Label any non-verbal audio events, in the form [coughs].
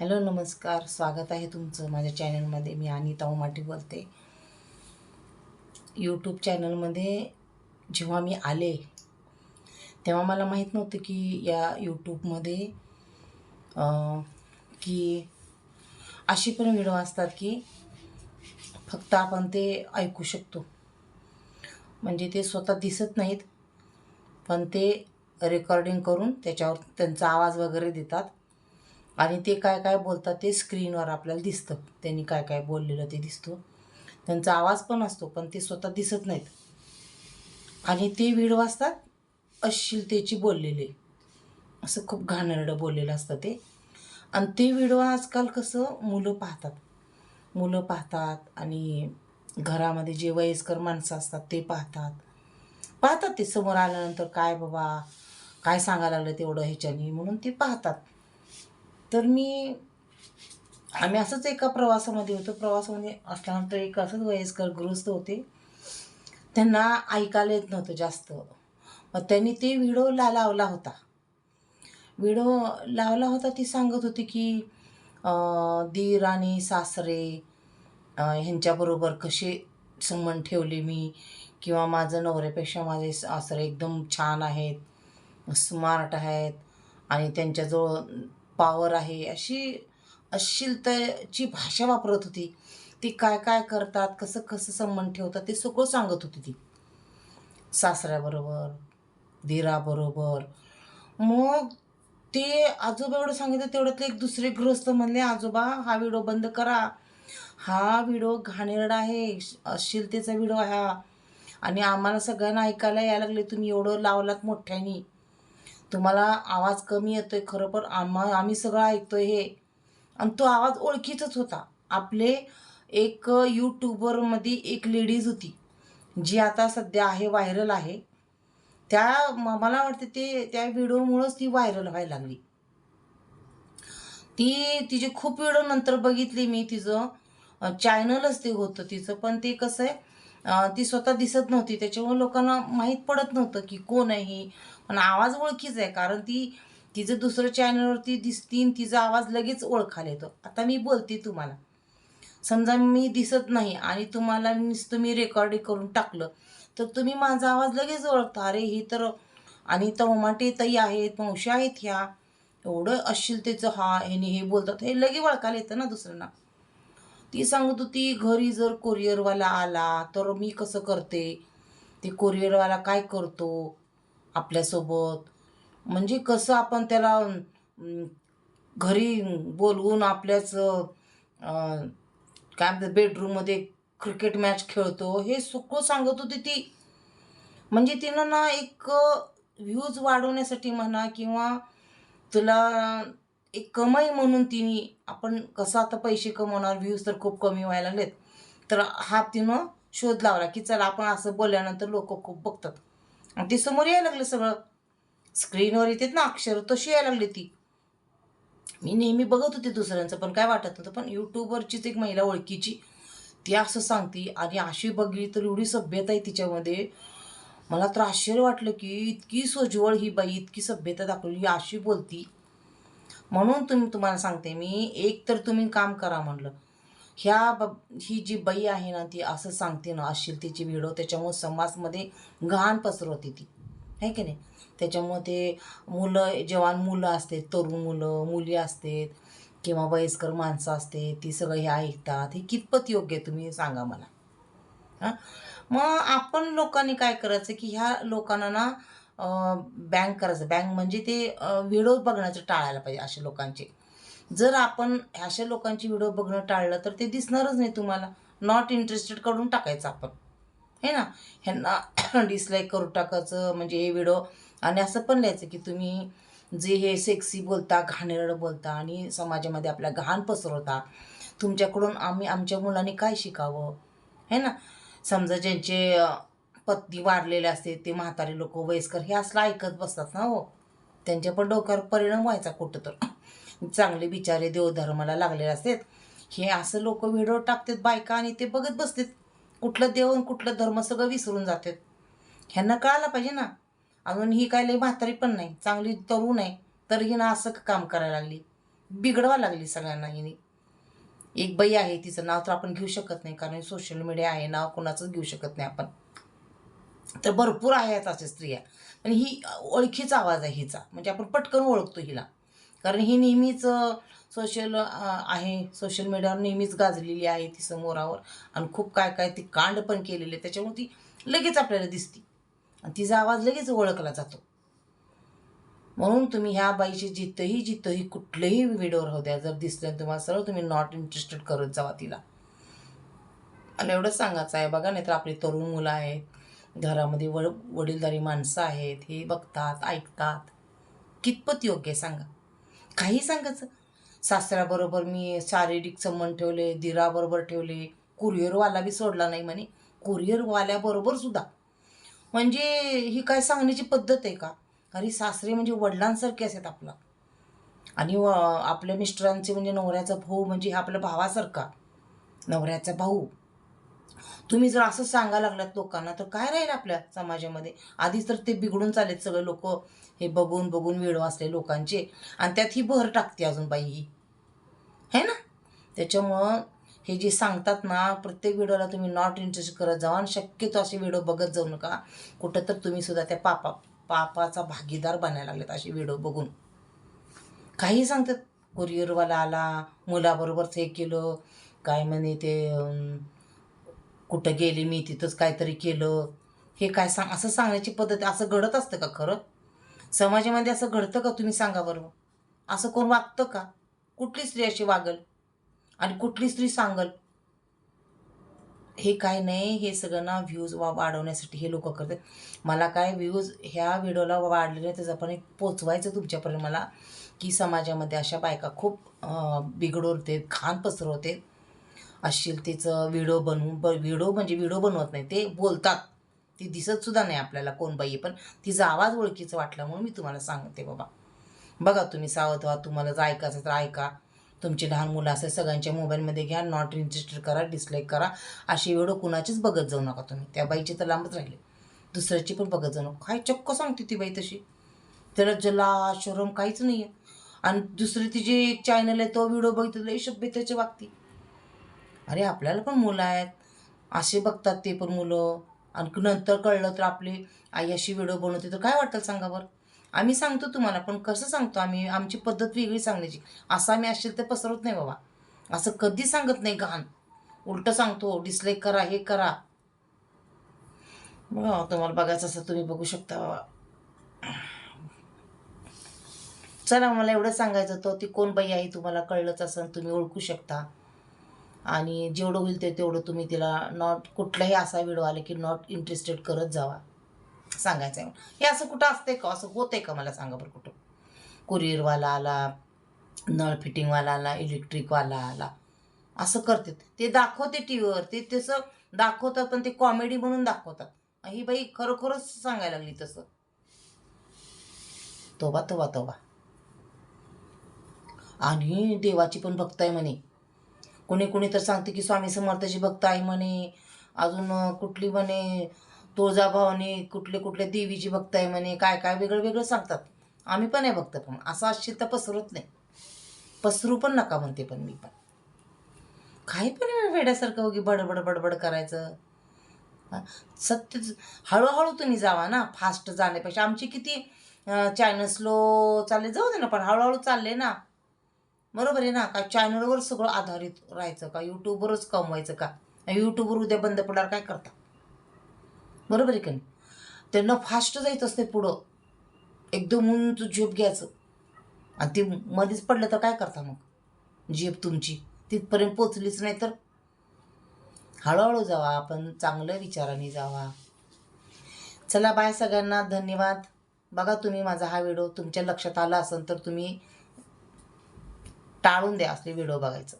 Hello नमस्कार. स्वागत आहे तुमचं माझ्या चॅनलमध्ये. मी अनिता उमाटी बोलते. यूट्यूब चॅनलमध्ये जेव्हा मी आले तेव्हा मला माहीत नव्हतं की या यूट्यूबमध्ये की अशी पण व्हिडिओ असतात की फक्त आपण ते ऐकू शकतो. म्हणजे ते स्वतः दिसत नाहीत पण ते रेकॉर्डिंग करून त्याच्यावर त्यांचा आवाज वगैरे देतात. आणि ते काय काय बोलतात ते स्क्रीनवर आपल्याला दिसतं. त्यांनी काय काय बोललेलं ते दिसतो. त्यांचा आवाज पण असतो पण ते स्वतः दिसत नाहीत. आणि ते व्हिडिओ असतात अश्लीलतेची बोललेले. असं खूप घाणेरडं बोललेलं असतं ते. आणि ते व्हिडिओ आजकाल कसं मुलं पाहतात. मुलं पाहतात आणि घरामध्ये जे वयस्कर माणसं असतात ते पाहतात. पाहतात ते समोर आल्यानंतर काय बाबा काय सांगायला लागलं तेवढं ह्याच्यानी म्हणून ते पाहतात. तर मी आम्ही असंच एका प्रवासामध्ये होतो. प्रवासामध्ये असल्यानंतर एक असंच वयस्कर गृहस्थ होते. त्यांना ऐकायला येत नव्हतं जास्त. मग त्यांनी ते व्हिडिओ ला लावला होता. व्हिडिओ लावला होता ती सांगत होती की दीर आणि सासरे ह्यांच्याबरोबर कसे संबंध ठेवले मी? किंवा माझं नवऱ्यापेक्षा माझे सासरे एकदम छान आहेत स्मार्ट आहेत आणि त्यांच्याजवळ पावर आहे. अशी अश्लीलतेची भाषा वापरत होती. ती काय काय करतात कसं कसं संबंध ठेवतात ते सगळं सांगत होती ती. सासऱ्याबरोबर दिराबरोबर. मग ते आजोबा एवढं सांगितलं तेवढ्यातले एक दुसरे गृहस्थ म्हणले आजोबा हा व्हिडिओ बंद करा. हा व्हिडिओ घाणेरडा आहे. अश्लीलतेचा व्हिडिओ हा. आणि आम्हाला सगळ्यांना ऐकायला यायला लागले. तुम्ही एवढं लावलात मोठ्यानी. तुम्हाला आवाज कमी येतोय खरं पण आम्हा आम्ही सगळं ऐकतोय हे. आणि तो आवाज ओळखीचाच होता. आपले एक यूट्यूबरमध्ये एक लेडीज होती जी आता सध्या आहे व्हायरल आहे. त्या मला वाटते ते त्या व्हिडिओमुळंच ती व्हायरल व्हायला लागली. ती तिचे खूप व्हिडिओ नंतर बघितली मी तिचं चॅनलच ते होतं तिचं पण ते कसं आहे ती स्वतः दिसत नव्हती. त्याच्यामुळे लोकांना माहीत पडत नव्हतं की कोण आहे ही. पण आवाज ओळखीच आहे कारण ती तिचं दुसरं चॅनलवरती दिसती आणि तिचा आवाज लगेच ओळखायला येतो. आता मी बोलते तुम्हाला. समजा मी दिसत नाही आणि तुम्हाला नुसतं मी रेकॉर्डिंग करून टाकलं तर तुम्ही माझा आवाज लगेच ओळखता. अरे ही तर आणि तवमाटे ताई आहेत मावशी आहेत ह्या. एवढं अश्लीलतेचं हा ह्याने हे बोलतात हे लगे ओळखायला येतं ना दुसऱ्यांना. ती सांगत होती घरी जर कोरिअरवाला आला तर मी कसं करते? ते कोरिअरवाला काय करतो आपल्यासोबत? म्हणजे कसं आपण त्याला घरी बोलवून आपल्याच काय म्हणतात बेडरूममध्ये क्रिकेट मॅच खेळतो हे सगळं सांगत होती ती. म्हणजे तिनं ना एक व्ह्यूज वाढवण्यासाठी म्हणा किंवा तुला एक कमाई म्हणून तिने आपण कसं आता पैसे कमवणार व्ह्यूज तर खूप कमी व्हायला लागलेत. तर हा तिनं शोध लावला की चला आपण असं बोलल्यानंतर लोक खूप बघतात. आणि ते समोर यायला लागलं सगळं. स्क्रीनवर येतात ना अक्षर तशी यायला लागली ती. मी नेहमी बघत होते दुसऱ्यांचं पण काय वाटत नव्हतं. पण यूट्यूबवरचीच एक महिला ओळखीची ती असं सांगते आणि अशी बघली तर एवढी सभ्यता आहे तिच्यामध्ये. मला तर आश्चर्य वाटलं की इतकी सोज्वळ ही बाई इतकी सभ्यता दाखवली ही अशी बोलती. म्हणून तुम्ही तुम्हाला सांगते मी एक तर तुम्ही काम करा म्हणलं. ह्या ब ही जी बाई आहे ना ती असं सांगते ना अश्लीलतेची व्हिडिओ त्याच्यामुळे समाजमध्ये घाण पसरवते ती. आहे की नाही? त्याच्यामुळे ते मुलं जवान मुलं असते तरुण मुलं मुली असतात किंवा वयस्कर माणसं असते ती सगळं हे ऐकतात. हे कितपत योग्य आहे तुम्ही सांगा मला. हां? मग आपण लोकांनी काय करायचं की ह्या लोकांना ना बँक करायचं. बँक म्हणजे ते व्हिडिओ बघण्याचं टाळायला पाहिजे अशा लोकांचे. जर आपण अशा लोकांची व्हिडिओ बघणं टाळलं तर ते दिसणारच नाही तुम्हाला. नॉट इंटरेस्टेड करून टाकायचं आपण. हे ना? ह्यांना [coughs] डिसलाईक करून टाकायचं म्हणजे हे व्हिडिओ आणि असं पण लिहायचं की तुम्ही जे हे सेक्सी बोलता घाणेरडं बोलता आणि समाजामध्ये आपल्या घाण पसरवता तुमच्याकडून आम्ही आमच्या मुलांनी काय शिकावं? है ना? समजा ज्यांचे पत्नी वारलेले असते ते म्हातारे लोक वयस्कर हे असलं ऐकत बसतात ना हो. त्यांच्या पण डोक्यावर परिणाम व्हायचा कुठं तर चांगले बिचारे देवधर्माला लागलेले असतात हे असं लोक व्हिडिओ टाकतात बायका आणि ते बघत बसतात. कुठलं देव आणि कुठलं धर्म सगळं विसरून जातात. ह्यांना कळायला पाहिजे ना. अजून ही काय लई म्हातारी पण नाही चांगली तरुण आहे तर हिनं असं काम करायला लागली. बिघडवा लागली सगळ्यांना हिने. एक बाई आहे तिचं नाव तर आपण घेऊ शकत नाही कारण सोशल मीडिया आहे नाव कोणाचंच घेऊ शकत नाही आपण. तर भरपूर आहेत असे स्त्रिया. पण ही ओळखीचा आवाज आहे हिचा. म्हणजे आपण पटकन ओळखतो हिला. कारण ही नेहमीच सोशल आहे. सोशल मीडियावर नेहमीच गाजलेली आहे ती समोरावर. आणि खूप काय काय ती कांड पण केलेली आहे. त्याच्यामुळे ती लगेच आपल्याला दिसते. आणि तिचा आवाज लगेच ओळखला जातो. म्हणून तुम्ही ह्या बाईचे जिथंही जिथंही कुठलेही व्हिडिओ राहू द्या. जर दिसलं तुम्हाला सरळ तुम्ही नॉट इंटरेस्टेड करत जावा तिला. आणि एवढंच सांगायचं आहे. बघा नाही तर आपली तरुण मुलं आहेत. घरामध्ये वड वडीलधारी माणसं आहेत हे बघतात ऐकतात. कितपत योग्य आहे सांगा. काही सांगायचं. सासऱ्याबरोबर मी शारीरिक संबंध ठेवले दिराबरोबर ठेवले कुरिअरवाला बी सोडला नाही म्हणे. कुरिअरवाल्याबरोबर सुद्धा. म्हणजे ही काय सांगण्याची पद्धत आहे का? अरे सासरे म्हणजे वडिलांसारखे असतात आपला. आणि आपल्या मिस्टरांचे म्हणजे नवऱ्याचा भाऊ म्हणजे हा आपल्या भावासारखा. नवऱ्याचा भाऊ. तुम्ही जर असं सांगा लागलात लोकांना तर काय राहील आपल्या समाजामध्ये? आधीच तर ते बिघडून चालेत सगळे लोक. हे बघून बघून वेळ असले लोकांचे. आणि त्यात ही भर टाकते अजून बाई ही. है ना? त्याच्यामुळं हे जे सांगतात ना प्रत्येक व्हिडिओला तुम्ही नॉट इंटरेस्ट करत जावा आणि शक्यतो असे व्हिडिओ बघत जाऊ नका. कुठं तर तुम्ही सुद्धा त्या पापा पापाचा भागीदार बनायला लागलेत असे व्हिडिओ बघून. काही सांगतात. कुरिअरवाला आला मुलाबरोबरच हे केलं. काय म्हणे ते कुठं गेले मी तिथंच काहीतरी केलं. हे काय सांग असं सांगण्याची पद्धत असं घडत असतं का खरं? समाजामध्ये असं घडतं का तुम्ही सांगा बरं? असं कोण वागतं का? कुठली स्त्री अशी वागल? आणि कुठली स्त्री सांगल? हे काय नाही हे सगळं ना व्ह्यूज वा वाढवण्यासाठी हे लोक करतात. मला काय व्ह्यूज ह्या व्हिडिओला वाढलेले नाही त्याचं पण एक पोचवायचं तुमच्यापर्यंत मला की समाजामध्ये अशा बायका खूप अं, बिघडवते घाण पसरवते अश्लीलतेचं व्हिडिओ बनवून ब व्हिडिओ म्हणजे व्हिडिओ बनवत नाही ते बोलतात. ती दिसत सुद्धा नाही आपल्याला कोण बाई आहे, पण तिचा आवाज ओळखीचा वाटला म्हणून मी तुम्हाला सांगते बाबा. बघा तुम्ही सावध व्हा तुम्हाला जर ऐकायचं तर ऐका. तुमचे लहान मुलं असेल सगळ्यांच्या मोबाईलमध्ये घ्या नॉट रजिस्टर करा डिसलाईक करा. अशी व्हिडिओ कुणाचीच बघत जाऊ नका तुम्ही. त्या बाईची तर लांबच राहिले. दुसऱ्याची पण बघत जाऊ नका. काय चक्क सांगते ती बाई तशी. त्याला जला शोरम काहीच नाही आहे आणि दुसरी तिचे एक चॅनल आहे तो व्हिडिओ बघितलं लई सभ्यतेची वागती. अरे आपल्याला पण मुलं आहेत. असे बघतात ते पण मुलं. आणि नंतर कळलं तर आपली आई अशी व्हिडिओ बनवते. तर काय वाटेल सांगा बरं? आम्ही सांगतो तुम्हाला पण कसं सांगतो आम्ही? आमची पद्धत वेगळी सांगण्याची. असं आम्ही असेल तर पसरवत नाही बाबा. असं कधी सांगत नाही घाण. उलटं सांगतो डिसलाईक करा हे करा. तुम्हाला बघायचं असं तुम्ही बघू शकता बाबा. चला मला एवढं सांगायचं होतं. ती कोण बाई आहे? तुम्हाला कळलंच असेल तुम्ही ओळखू शकता. आणि जेवढं होईल ते तेवढं तुम्ही तिला नॉट कुठलाही असा व्हिडिओ आला की नॉट इंटरेस्टेड करत जावा. सांगायचं आहे हे असं कुठं असतंय का? असं होतंय का? मला सांगा बरं कुठं? कुरिअरवाला आला नळ फिटिंगवाला आला इलेक्ट्रिकवाला आला. असं करतात ते. दाखवते टी व्हीवर ते तसं दाखवतात पण ते कॉमेडी म्हणून दाखवतात. ही बाई खरोखरच सांगायला लागली तसं. तोबा तोबा तोबा. आणि देवाची पण भक्त आहे म्हणे. कोणी कोणी तर सांगते की स्वामी समर्थाची भक्त आहे म्हणे अजून कुठली म्हणे तुळजाभवानी कुठले कुठले देवीची भक्त आहे म्हणे काय काय वेगळं वेगळं सांगतात. आम्ही पण आहे भक्त पण असं असेल तर पसरत नाही. पसरू पण नका म्हणते पण मी पण. काही पण वेड्यासारखं उगी बडबड बडबड करायचं. सत्य हळूहळू तुम्ही जावा ना फास्ट जाण्यापेक्षा. आमची किती चॅनल स्लो चालले जाऊ दे ना पण हळूहळू चालले ना. बरोबर आहे ना? काय चॅनलवर सगळं आधारित राहायचं का? यूट्यूबवरच कमवायचं का? यूट्यूबवर उद्या बंद पडल्यावर काय करता? बरोबर आहे का नाही? त्यांना फास्ट जायचं असते पुढं. एकदम उंच झेप घ्यायचं. आणि ते मध्येच पडलं तर काय करता मग? झेप तुमची. तिथपर्यंत पोचलीच नाही तर? हळूहळू जावा. आपण चांगलं विचाराने जावा. चला बाय सगळ्यांना. धन्यवाद. बघा तुम्ही माझा हा व्हिडिओ तुमच्या लक्षात आला असेल तर तुम्ही टाळून द्या असले व्हिडिओ बघायचं.